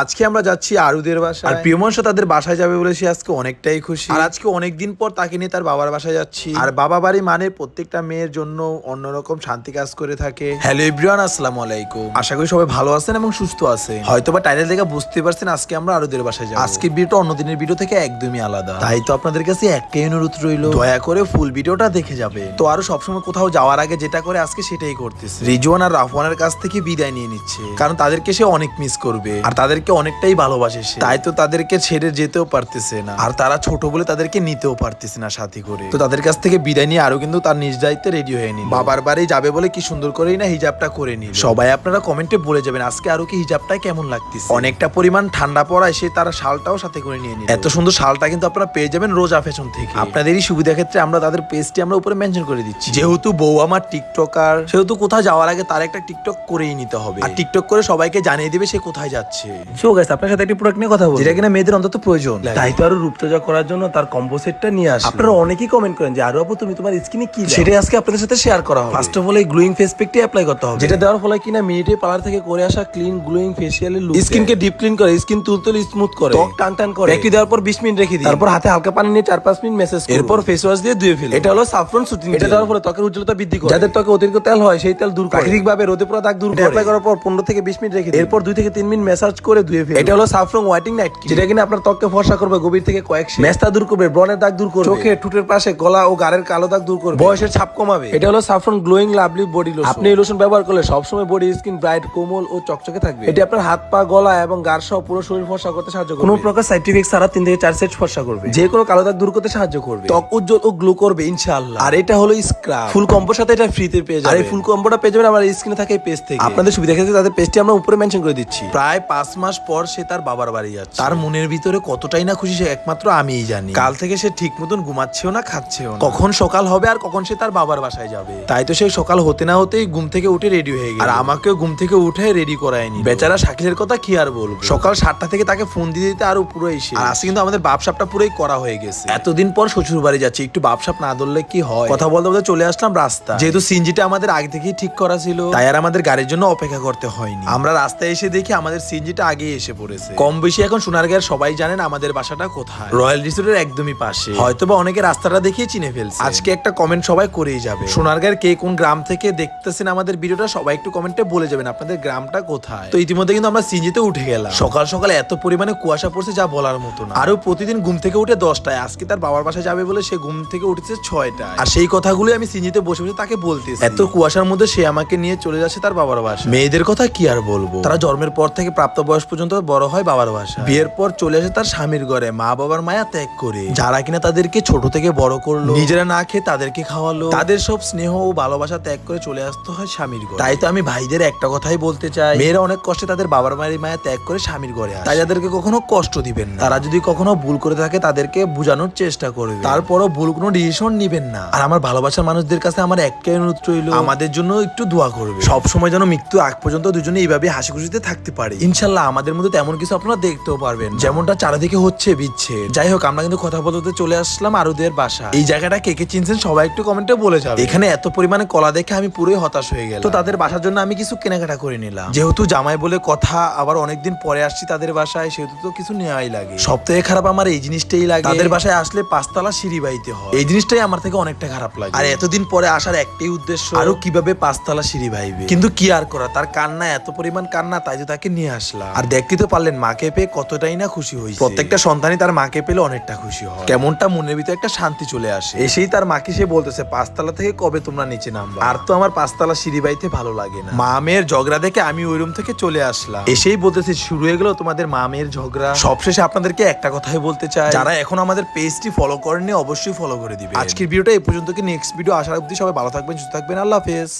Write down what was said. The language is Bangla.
আজকে আমরা যাচ্ছি আরুদের বাসায়। আর প্রিয়মংশ তাদের বাসায় যাবে বলে সে আজকে অনেকটাই খুশি। আর আজকে অনেকদিন পর তাকে নিয়ে তার বাবার বাসায় যাচ্ছি। আর বাবা বাড়ি মানে প্রত্যেকটা মেয়ের জন্য অন্যরকম শান্তি কাজ করে থাকে। হ্যালো এভরিওয়ান আসসালামু আলাইকুম। আশা করি সবাই ভালো আছেন এবং সুস্থ আছেন। হয়তো বা টাইটেল দেখে বুঝতে পারছেন আজকে আমরা আরুদের বাসায় যাব। আজকের ভিডিওটা অন্য দিনের ভিডিও থেকে একদমই আলাদা। তাই তো আপনাদের কাছে একটাই অনুরোধ রইল। দয়া করে ফুল ভিডিওটা দেখে যাবে। তো আরও সবসময় কোথাও যাওয়ার আগে যেটা করে আজকে সেটাই করতেছে। রিজওয়ান আর রাফওয়ানের কাছ থেকে বিদায় নিয়ে নিচ্ছে। কারণ তাদেরকে সে অনেক মিস করবে। আর তাদেরকে অনেকটাই ভালোবাসে সে। তাই তো তাদেরকে ছেড়ে যেতেও পারতেছে না। আর তারা ছোট বলে তাদেরকে নিতেও পারতেছে না সাথে করে। তো তাদের কাছ থেকে বিদায় নিয়ে আরও কিন্তু তার নিজ দায়িত্বে রেডি হয়ে নিল। বাবার বাড়ি যাবে বলে কি সুন্দর করেই না হিজাবটা করে নিল। সবাই আপনারা কমেন্টে বলে যাবেন আজকে আরও কি হিজাবটা কেমন লাগতেছে। অনেকটা পরিমাণ ঠান্ডা পড়ায় সে তার শালটাও সাথে করে নিয়ে নিল। এত সুন্দর শালটা কিন্তু আপনারা পেয়ে যাবেন রোজা ফ্যাশন থেকে। আপনাদেরই সুবিধা ক্ষেত্রে আমরা তাদের পেজটি আমরা উপরে মেনশন করে দিচ্ছি। যেহেতু বউ আমার টিকটকার, সেহেতু কোথাও যাওয়ার আগে তার একটা টিকটক করেই নিতে হবে। আর টিকটক করে সবাইকে জানিয়ে দিবে সে কোথায় যাচ্ছে। সো গাইস আপনার সাথে একটি প্রোডাক্ট নিয়ে কথা বলব। যেটা কিনা মেয়েদের অন্তত প্রয়োজন। তাই তো আরও রূপচর্চা করার জন্য তার কম্বো সেটটা নিয়ে আসি আপনারা অনেকেই কমেন্ট করেন যে আরও আপু তুমি তোমার স্কিনে কি সেটাই আজকে আপনাদের সাথে শেয়ার করা হবে। ফার্স্ট অফ অল এই গ্লোয়িং ফেস প্যাকটি অ্যাপ্লাই করতে হবে। যেটা দেওয়ার ফলে কিনা মিনিটে পার্লার থেকে করে আসা ক্লিন গ্লোয়িং ফেসিয়াল লুক স্কিনকে ডিপ ক্লিন করে স্কিন তুলতুল স্মুথ করে। ত্বক টান টান করে। প্যাকটি দেওয়ার পর 20 মিনিট রেখে দিই। তারপর হাতে হালকা পানি নিয়ে 4-5 মিনিট মেসেজ এরপর ফেস ওয়াশ দিয়ে ধুয়ে ফেলি এটা হলো সাফরন সুটিং এটা দেওয়ার ফলে ত্বকের উজ্জ্বলতা বৃদ্ধি করে। যাদের ত্বকে অতিরিক্ত তেল হয় সেই তেল দূর করে। প্রাকৃতিক ভাবে রোদে পুরো দাগ দূর করে। অ্যাপ্লাই করার পর 15 থেকে 20 মিনিট রেখে দিই এরপর 2 থেকে 3 মিনিট ম্যাসাজ করে ধুয়ে এটা হলো হোয়াইটিং নাইট যেটা কিনা আপনার ত্বককে ফর্সা করবে গভীর থেকে কয়েক মেস্তা দূর করবে ব্রনের দাগ দূর করবে। চোখে ঠোঁটের পাশে গলা ও গাড়ের কালো দাগ দূর করবে। বয়সের ছাপ কমাবে। এটা হলো saffron glowing lovely body lotion আপনি এই লোশন ব্যবহার করলে সবসময় বডি স্কিন ব্রাইট কোমল ও চকচকে থাকবে। এটি আপনার হাত পা গলা এবং গার সহ পুরো শরীর ফর্সা করতে সাহায্য করবে। কোনো প্রকার সাইড ইফেক্ট ছাড়া তিন থেকে চার সেট ফর্সা করবে। যে কোনো কালো দাগ দূর করতে সাহায্য করবে। ত্বক উজ্জ্বল ও গ্লো করবে ইনশাআল্লাহ। আর এটা হলো স্ক্রাব ফুল কম্বোর সাথে এটা ফ্রিতে পেয়ে যাবেন আর এই ফুল কম্বোটা পেয়ে যাবেন আমার স্ক্রিনে থাকে পেজ থেকে। আপনাদের সুবিধা ক্ষেত্রে তাদের পেজটি আমরা উপরে মেনশন করে দিচ্ছি। প্রায় পাঁচ মাস পর সে তার বাবার বাড়ি যাচ্ছে। তার মনের ভিতরে কতটাই না খুশি সে একমাত্র আমিই জানি। কাল থেকে সে ঠিক মতন ঘুমাচ্ছেও না খাচ্ছেও কখন সকাল হবে আর কখন সে তার বাবার বাসায় যাবে। তাই তো সে সকাল হতে না হতেই ঘুম থেকে উঠে রেডি হয়ে গেল। আর আমাকেও ঘুম থেকে উঠে রেডি করায়নি বেচারা শাকিলের কথা কি আর বলব? সকাল সাতটা থেকে তাকে ফোন দিয়ে দিতে আরও পুরো এসে আর আজকে কিন্তু আমাদের বাপসাপটা পুরোই করা হয়ে গেছে। এতদিন পর শ্বশুর বাড়ি যাচ্ছি একটু বাপসাপ না ধরলে কি হয়? কথা বলতে বলতে চলে আসলাম রাস্তা যেহেতু সিনজিটা আমাদের আগে থেকেই ঠিক করা ছিল। তাই আর আমাদের গাড়ির জন্য অপেক্ষা করতে হয়নি। আমরা রাস্তায় এসে দেখি আমাদের সিনজিটা আগে এসে পড়েছে। কম বেশি এখন সোনারগাঁয়ের সবাই জানেন আমাদের বাসাটা কোথায়। রয়্যাল রিসোর্টের একদমই পাশে। হয়তোবা অনেকে রাস্তাটা দেখিয়ে চিনে ফেলছে। আজকে একটা কমেন্ট সবাই করেই যাবে। সোনারগাঁয়ের কে কোন গ্রাম থেকে দেখতেছেন আমাদের ভিডিওটা সবাই একটু কমেন্টে বলে যাবেন আপনাদের গ্রামটা কোথায়। তো ইতিমধ্যে কিন্তু আমরা সিঞ্জিতে উঠে গেলাম। সকাল সকাল এত পরিমাণে কুয়াশা পড়ছে যা বলার মতো না। আরও প্রতিদিন ঘুম থেকে উঠে দশটায় আজকে তার বাবার বাসায় যাবে বলে সে ঘুম থেকে উঠেছে ছয়টায়। আর সেই কথাগুলো আমি সিঞ্জিতে বসে বসে তাকে বলতেছি। এত কুয়াশার মধ্যে সে আমাকে নিয়ে চলে যাচ্ছে তার বাবার বাসা মেয়েদের কথা কি আর বলব? তারা জন্মের পর থেকে প্রাপ্ত বয়স পর্যন্ত বড় হয় বাবার বাসা বিয়ের পর চলে আসে তার স্বামীর ঘরে, মা বাবার মায়া ত্যাগ করে। যারা কিনা তাদেরকে ছোট থেকে বড় করল, নিজেরা না খেয়ে তাদেরকে খাওয়ালো, তাদের সব স্নেহ ও ভালোবাসা ত্যাগ করে চলে আসতে হয় স্বামীর ঘরে। তাই তো আমি ভাইদের একটা কথাই বলতে চাই। মেয়েরা অনেক কষ্টে তাদের বাবার মায়ের মায়া ত্যাগ করে স্বামীর ঘরে তাই তাদেরকে কখনো কষ্ট দিবেন না। তারা যদি কখনো ভুল করে থাকে, তাদেরকে বোঝানোর চেষ্টা করবে। তারপরও ভুল কোনো ডিসিশন নিবেন না। আর আমার ভালোবাসার মানুষদের কাছে আমার একটাই অনুরোধ রইল, আমাদের জন্য একটু দোয়া করবে। সব সময় যেন মৃত্যু আগ পর্যন্ত দুজনে এইভাবে হাসি খুশিতে থাকতে পারে। ইনশাল্লাহ আমাদের মধ্যে তেমন কিছু আপনারা দেখতেও পারবেন যেমনটা চারিদিকে হচ্ছে বিচ্ছে যাই হোক, আমরা কিন্তু কথা বলতে চলে আসলাম আরুদের বাসা এই জায়গাটা কে কে চিনছেন সবাই একটু কমেন্টে বলে যাবে। এখানে এত পরিমাণে কলা দেখে আমি পুরোই হতাশ হয়ে গেল তো তাদের বাসার জন্য আমি কিছু কেনাকাটা করে নিলাম। যেহেতু জামাই বলে কথা আবার অনেকদিন পরে আসছি তাদের বাসায়, সেহেতু তো কিছু নেওয়াই লাগে। সবথেকে খারাপ আমার এই জিনিসটাই লাগে। তাদের বাসায় আসলে পাঁচতলা সিঁড়ি বাইতে হয়। এই জিনিসটাই আমার থেকে অনেকটা খারাপ লাগে। আর এতদিন পরে আসার একটাই উদ্দেশ্য, আরও কীভাবে পাঁচতলা সিঁড়ি বাইবে। কিন্তু কি আর করা, তার কান্না, এত পরিমাণ কান্না, তাই তো তাকে নিয়ে আসলাম। আর দেখতে তো পারলেন মাকে পেয়ে কতটাই না খুশি হয়েছে। প্রত্যেকটা সন্তানই তার মাকে পেলে অনেকটা খুশি হয়। কেমনটা মনের ভিতরে একটা শান্তি চলে আসে। এসেই তার মাকে সে বলতেছে পাঁচতলা থেকে কবে তোমরা নিচে নামবে? আর তো আমার পাঁচতলা সিঁড়ি বাইতে ভালো লাগে না। মা মেয়ের ঝগড়া দেখে আমি ওই রুম থেকে চলে আসলাম। এসেই বলতেছে শুরু হয়ে গেল তোমাদের মা মেয়ের ঝগড়া। সবশেষে আপনাদেরকে একটা কথাই বলতে চাই। যারা এখন আমাদের পেজটি ফলো করেননি অবশ্যই ফলো করে দিবে আজকের ভিডিওটা এই পর্যন্ত কি নেক্সট ভিডিও আসার অবধি সবাই ভালো থাকবেন সুস্থ থাকবেন। আল্লাহ হাফেজ।